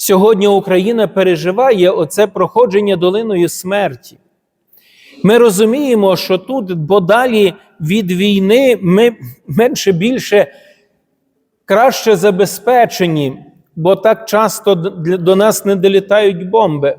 Сьогодні Україна переживає оце проходження долиною смерті. Ми розуміємо, що тут, бо далі від війни ми менше більше краще забезпечені, бо так часто до нас не долітають бомби.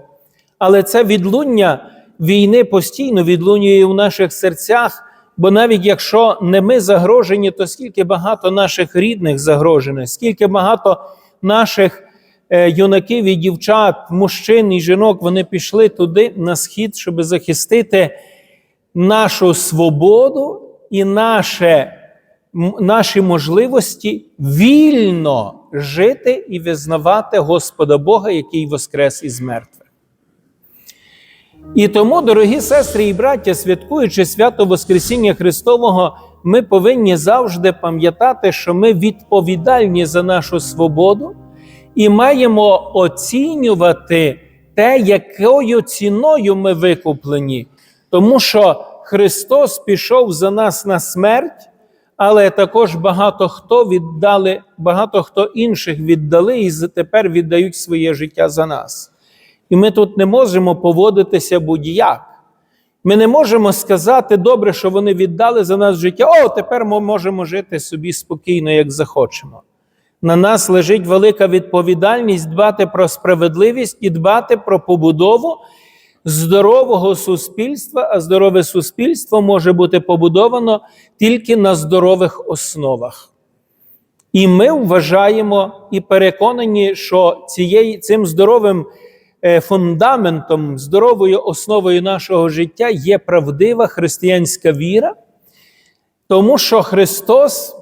Але це відлуння війни постійно відлунює в наших серцях, бо навіть якщо не ми загрожені, то скільки багато наших рідних загрожених, скільки багато наших юнаків і дівчат, мужчин і жінок, вони пішли туди на схід, щоб захистити нашу свободу і наше, наші можливості вільно жити і визнавати Господа Бога, який воскрес із мертвих. І тому, дорогі сестри і браття, святкуючи свято Воскресіння Христового, ми повинні завжди пам'ятати, що ми відповідальні за нашу свободу і маємо оцінювати те, якою ціною ми викуплені, тому що Христос пішов за нас на смерть, але також багато хто віддали, багато хто інших віддали і тепер віддають своє життя за нас. І ми тут не можемо поводитися будь-як. Ми не можемо сказати, добре, що вони віддали за нас життя. О, тепер ми можемо жити собі спокійно, як захочемо. На нас лежить велика відповідальність дбати про справедливість і дбати про побудову здорового суспільства, а здорове суспільство може бути побудовано тільки на здорових основах. І ми вважаємо і переконані, що цієї, цим здоровим е, фундаментом, здоровою основою нашого життя є правдива християнська віра, тому що Христос,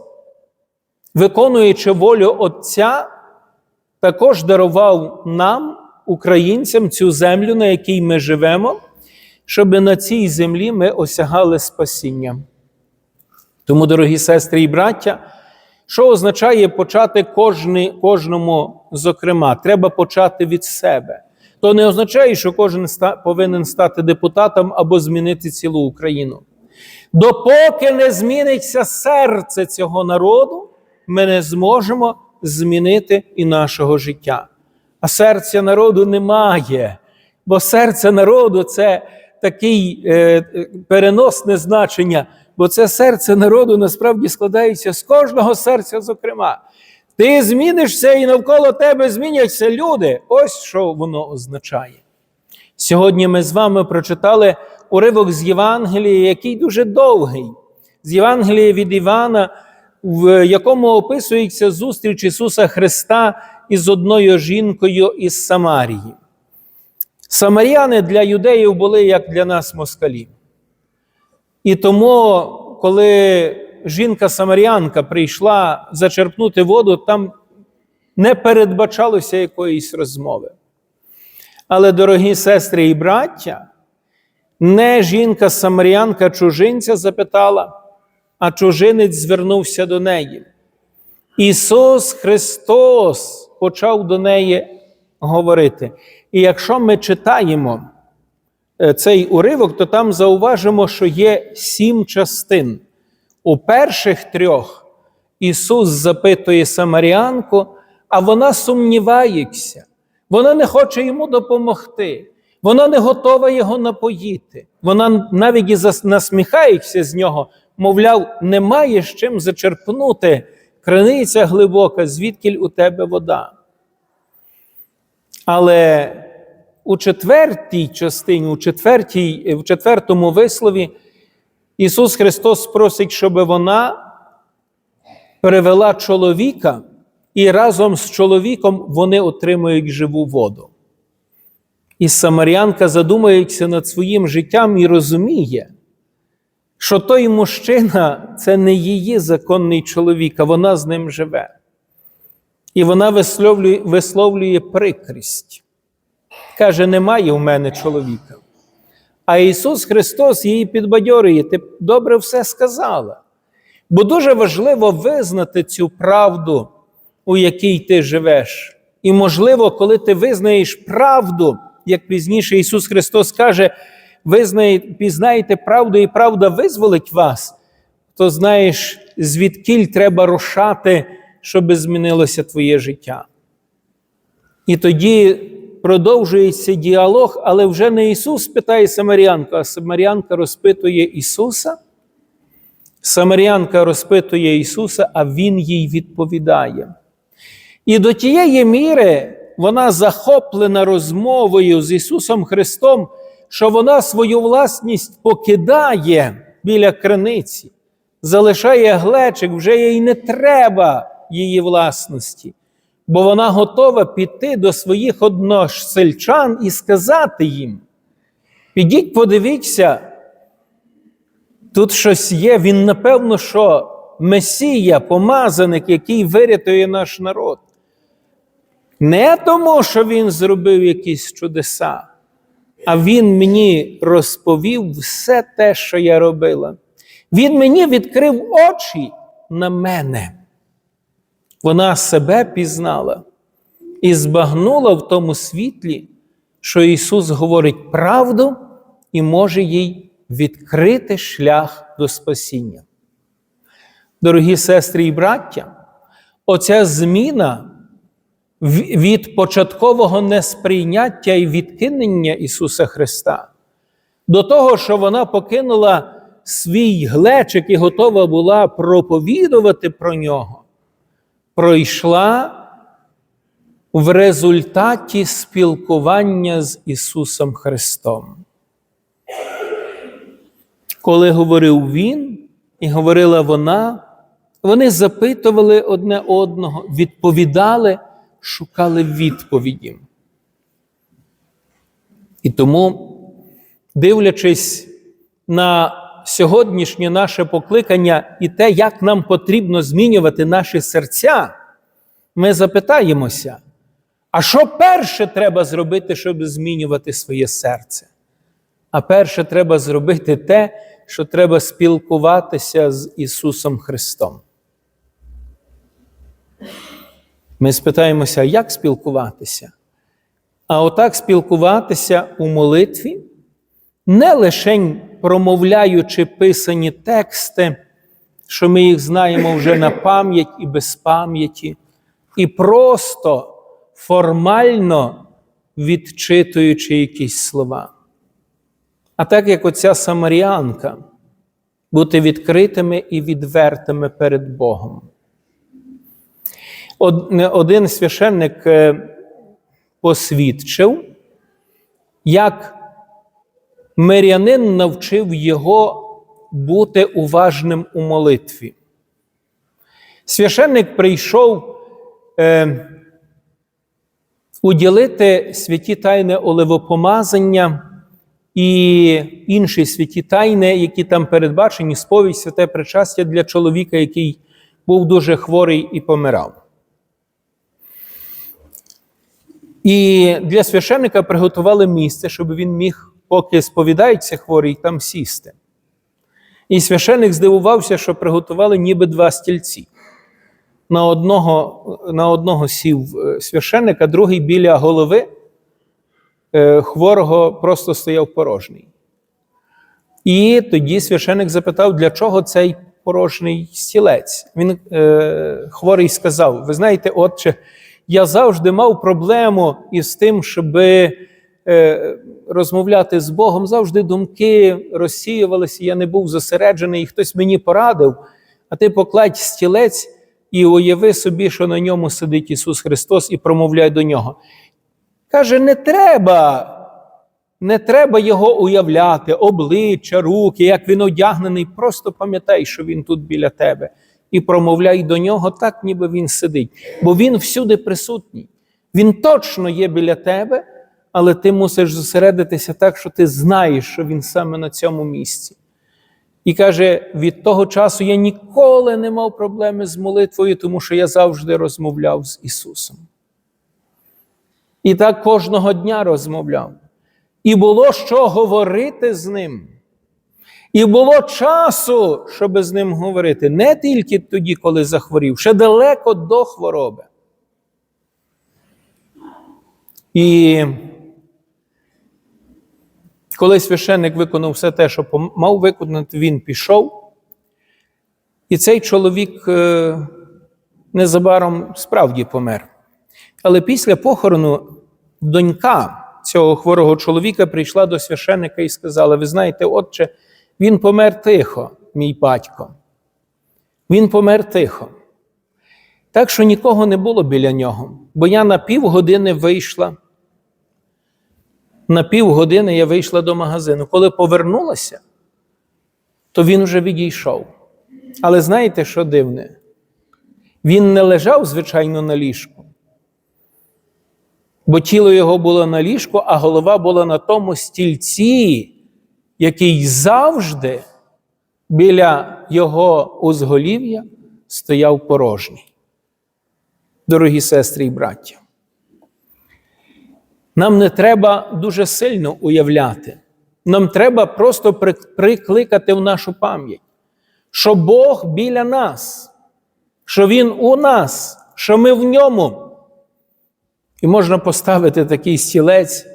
виконуючи волю Отця, також дарував нам, українцям, цю землю, на якій ми живемо, щоб на цій землі ми осягали спасіння. Тому, дорогі сестри і браття, що означає почати кожний, кожному, зокрема, треба почати від себе. То не означає, що кожен повинен стати депутатом або змінити цілу Україну. Допоки не зміниться серце цього народу, ми не зможемо змінити і нашого життя. А серця народу немає, бо серце народу це такий е, е, переносне значення, бо це серце народу насправді складається з кожного серця, зокрема. Ти змінишся і навколо тебе зміняться люди. Ось що воно означає. Сьогодні ми з вами прочитали уривок з Євангелія, який дуже довгий, з Євангелія від Івана, в якому описується зустріч Ісуса Христа із одною жінкою із Самарії. Самаряни для юдеїв були як для нас москалі. І тому, коли жінка-самарянка прийшла зачерпнути воду, там не передбачалося якоїсь розмови. Але, дорогі сестри і браття, не жінка-самарянка чужинця запитала, а чужинець звернувся до неї. Ісус Христос почав до неї говорити. І якщо ми читаємо е, цей уривок, то там зауважимо, що є сім частин. У перших трьох Ісус запитує Самаріанку, а вона сумнівається, вона не хоче йому допомогти, вона не готова його напоїти. Вона навіть і насміхається з нього, мовляв, немає з чим зачерпнути криниця глибока, звідкіль у тебе вода. Але у четвертій частині, у, четвертій, в четвертому вислові, Ісус Христос просить, щоб вона привела чоловіка, і разом з чоловіком вони отримують живу воду. І Самарянка задумується над своїм життям і розуміє, що той мужчина це не її законний чоловік, а вона з ним живе. І вона висловлює, висловлює прикрість. Каже: немає в мене чоловіка. А Ісус Христос її підбадьорює, ти добре все сказала. Бо дуже важливо визнати цю правду, у якій ти живеш. І, можливо, коли ти визнаєш правду, як пізніше Ісус Христос каже, визнає, пізнаєте правду, і правда визволить вас, то знаєш, звідкіль треба рушати, щоб змінилося твоє життя. І тоді продовжується діалог, але вже не Ісус питає Самарянку, а Самарянка розпитує Ісуса. Самарянка розпитує Ісуса, а Він їй відповідає. І до тієї міри вона захоплена розмовою з Ісусом Христом, що вона свою власність покидає біля криниці, залишає глечик, вже їй не треба її власності, бо вона готова піти до своїх односельчан і сказати їм: підіть, подивіться, тут щось є, він, напевно, що Месія, помазаник, який вирятує наш народ. Не тому, що він зробив якісь чудеса, а він мені розповів все те, що я робила. Він мені відкрив очі на мене. Вона себе пізнала і збагнула в тому світлі, що Ісус говорить правду і може їй відкрити шлях до спасіння. Дорогі сестри і браття, оця зміна від початкового несприйняття і відкинення Ісуса Христа до того, що вона покинула свій глечик і готова була проповідувати про нього, пройшла в результаті спілкування з Ісусом Христом. Коли говорив Він і говорила вона, вони запитували одне одного, відповідали, шукали відповіді. І тому, дивлячись на сьогоднішнє наше покликання і те, як нам потрібно змінювати наші серця, ми запитаємося, а що перше треба зробити, щоб змінювати своє серце? А перше треба зробити те, що треба спілкуватися з Ісусом Христом. Ми спитаємося, як спілкуватися? А отак спілкуватися у молитві, не лише промовляючи писані тексти, що ми їх знаємо вже на пам'ять і без пам'яті, і просто формально відчитуючи якісь слова. А так як оця самаріанка, бути відкритими і відвертими перед Богом. Один священник посвідчив, як мирянин навчив його бути уважним у молитві. Священник прийшов е, уділити святі тайни оливопомазання і інші святі тайни, які там передбачені, сповідь святе причастя для чоловіка, який був дуже хворий і помирав. І для священника приготували місце, щоб він міг, поки сповідається хворий, там сісти. І священник здивувався, що приготували ніби два стільці. На одного на одного сів священник, а другий біля голови хворого просто стояв порожній. І тоді священник запитав, для чого цей порожній стілець. Він е, хворий сказав: Ви знаєте, отче, я завжди мав проблему із тим, щоб е, розмовляти з Богом. Завжди думки розсіювалися, я не був зосереджений, і хтось мені порадив, а ти покладь стілець і уяви собі, що на ньому сидить Ісус Христос, і промовляй до нього. Каже, не треба, не треба його уявляти, обличчя, руки, як він одягнений. Просто пам'ятай, що він тут біля тебе. І промовляй до нього так, ніби він сидить. Бо він всюди присутній. Він точно є біля тебе, але ти мусиш зосередитися так, що ти знаєш, що він саме на цьому місці. І каже: від того часу я ніколи не мав проблеми з молитвою, тому що я завжди розмовляв з Ісусом. І так кожного дня розмовляв. І було що говорити з ним. І було часу, щоб з ним говорити, не тільки тоді, коли захворів, ще далеко до хвороби. І коли священник виконав все те, що мав виконати, він пішов. І цей чоловік незабаром справді помер. Але після похорону донька цього хворого чоловіка прийшла до священника і сказала: Ви знаєте, отче, він помер тихо, мій батько. Він помер тихо. Так що нікого не було біля нього. Бо я на півгодини вийшла. На півгодини я вийшла до магазину. Коли повернулася, то він вже відійшов. Але знаєте, що дивне? Він не лежав, звичайно, на ліжку, бо тіло його було на ліжку, а голова була на тому стільці, який завжди біля його узголів'я стояв порожній. Дорогі сестри і браття, нам не треба дуже сильно уявляти. Нам треба просто прикликати в нашу пам'ять, що Бог біля нас, що Він у нас, що ми в ньому. І можна поставити такий стілець,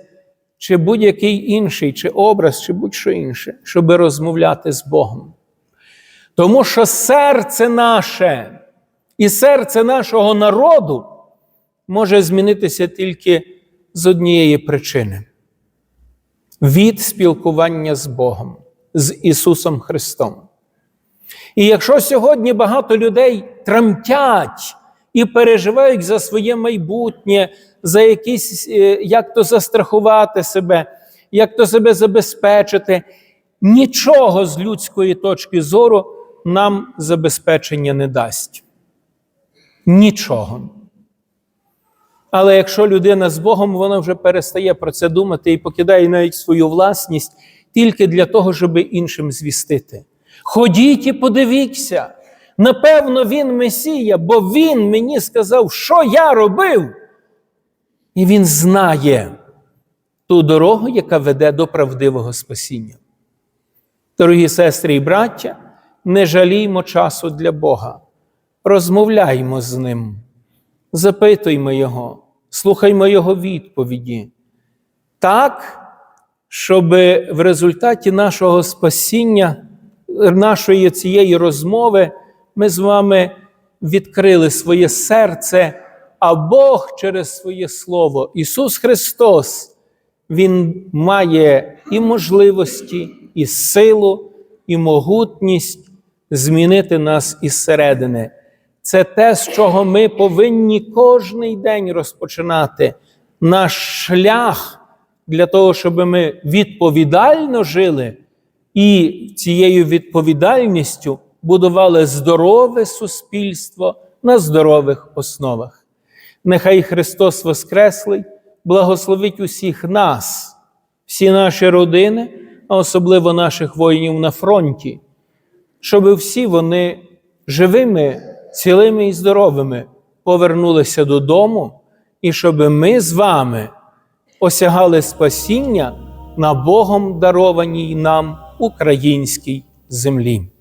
чи будь-який інший, чи образ, чи будь-що інше, щоб розмовляти з Богом. Тому що серце наше і серце нашого народу може змінитися тільки з однієї причини від спілкування з Богом, з Ісусом Христом. І якщо сьогодні багато людей тремтять і переживають за своє майбутнє, за якісь, е, як то застрахувати себе, як то себе забезпечити, нічого з людської точки зору нам забезпечення не дасть. Нічого. Але якщо людина з Богом, вона вже перестає про це думати і покидає навіть свою власність тільки для того, щоб іншим звістити. Ходіть і подивіться, напевно, він Месія, бо він мені сказав, що я робив. І він знає ту дорогу, яка веде до правдивого спасіння. Дорогі сестри і браття, не жаліймо часу для Бога. Розмовляймо з Ним, запитуймо Його, слухаймо Його відповіді. Так, щоб в результаті нашого спасіння, нашої цієї розмови, ми з вами відкрили своє серце, а Бог через своє Слово, Ісус Христос, Він має і можливості, і силу, і могутність змінити нас із середини. Це те, з чого ми повинні кожний день розпочинати наш шлях для того, щоб ми відповідально жили і цією відповідальністю будували здорове суспільство на здорових основах. Нехай Христос Воскреслий благословить усіх нас, всі наші родини, а особливо наших воїнів на фронті, щоб всі вони живими, цілими і здоровими повернулися додому, і щоб ми з вами осягали спасіння на Богом дарованій нам українській землі.